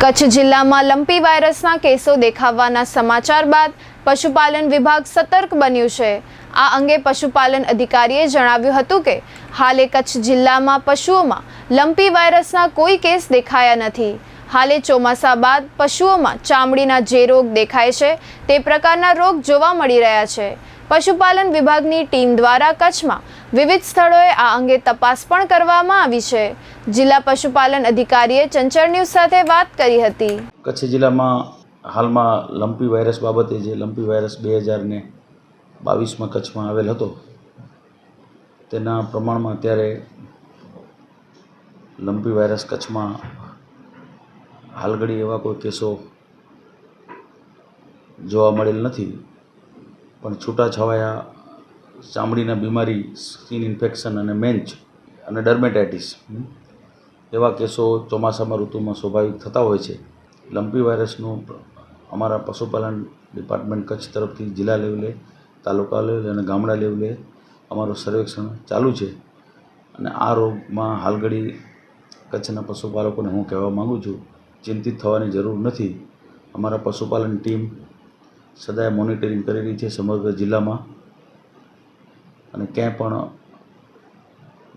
કચ્છ જિલ્લામાં લંપી વાયરસના કેસો દેખાવાના સમાચાર બાદ પશુપાલન વિભાગ સતર્ક બન્યું છે. આ અંગે પશુપાલન અધિકારીએ જણાવ્યું હતું કે, હાલે કચ્છ જિલ્લામાં પશુઓમાં લંપી વાયરસના કોઈ કેસ દેખાયા નથી. હાલે ચોમાસા બાદ પશુઓમાં ચામડીના જે રોગ દેખાય છે, તે પ્રકારના રોગ જોવા મળી રહ્યા છે. પશુપાલન વિભાગની ટીમ દ્વારા કચ્છમાં વિવિધ સ્થળોએ આ અંગે તપાસ પણ કરવામાં આવી છે. જિલ્લા પશુપાલન અધિકારીએ ચંચળ ન્યૂઝ સાથે વાત કરી હતી. કચ્છ જિલ્લામાં હાલમાં લંપી વાયરસ બાબતે જે લંપી વાયરસ બે હજારને બાવીસમાં કચ્છમાં આવેલ હતો, તેના પ્રમાણમાં અત્યારે લંપી વાયરસ કચ્છમાં હાલગડી એવા કોઈ કેસો જોવા મળેલ નથી. પણ છૂટાછવાયા ચામડીના બીમારી સ્કિન ઇન્ફેક્શન અને મેન્ચ અને ડર્મેટાઇટિસ એવા કેસો ચોમાસામાં, ઋતુમાં સ્વાભાવિક થતા હોય છે. લંપી વાયરસનું અમારા પશુપાલન ડિપાર્ટમેન્ટ કચ્છ તરફથી જિલ્લા લેવલે, તાલુકા લેવલે અને ગામડા લેવલે અમારું સર્વેક્ષણ ચાલુ છે. અને આ રોગમાં હાલગડી કચ્છના પશુપાલકોને હું કહેવા માગું છું, ચિંતિત થવાની જરૂર નથી. અમારા પશુપાલન ટીમ સદાય મોનિટરિંગ કરી રહી છે સમગ્ર જિલ્લામાં. અને ક્યાંય પણ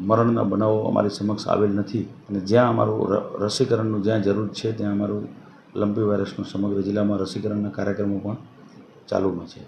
મરણના બનાવો અમારી સમક્ષ આવેલ નથી. અને જ્યાં અમારું રસીકરણનું જ્યાં જરૂર છે, ત્યાં અમારું લંપી વાયરસનું સમગ્ર જિલ્લામાં રસીકરણના કાર્યક્રમો પણ ચાલુમાં છે.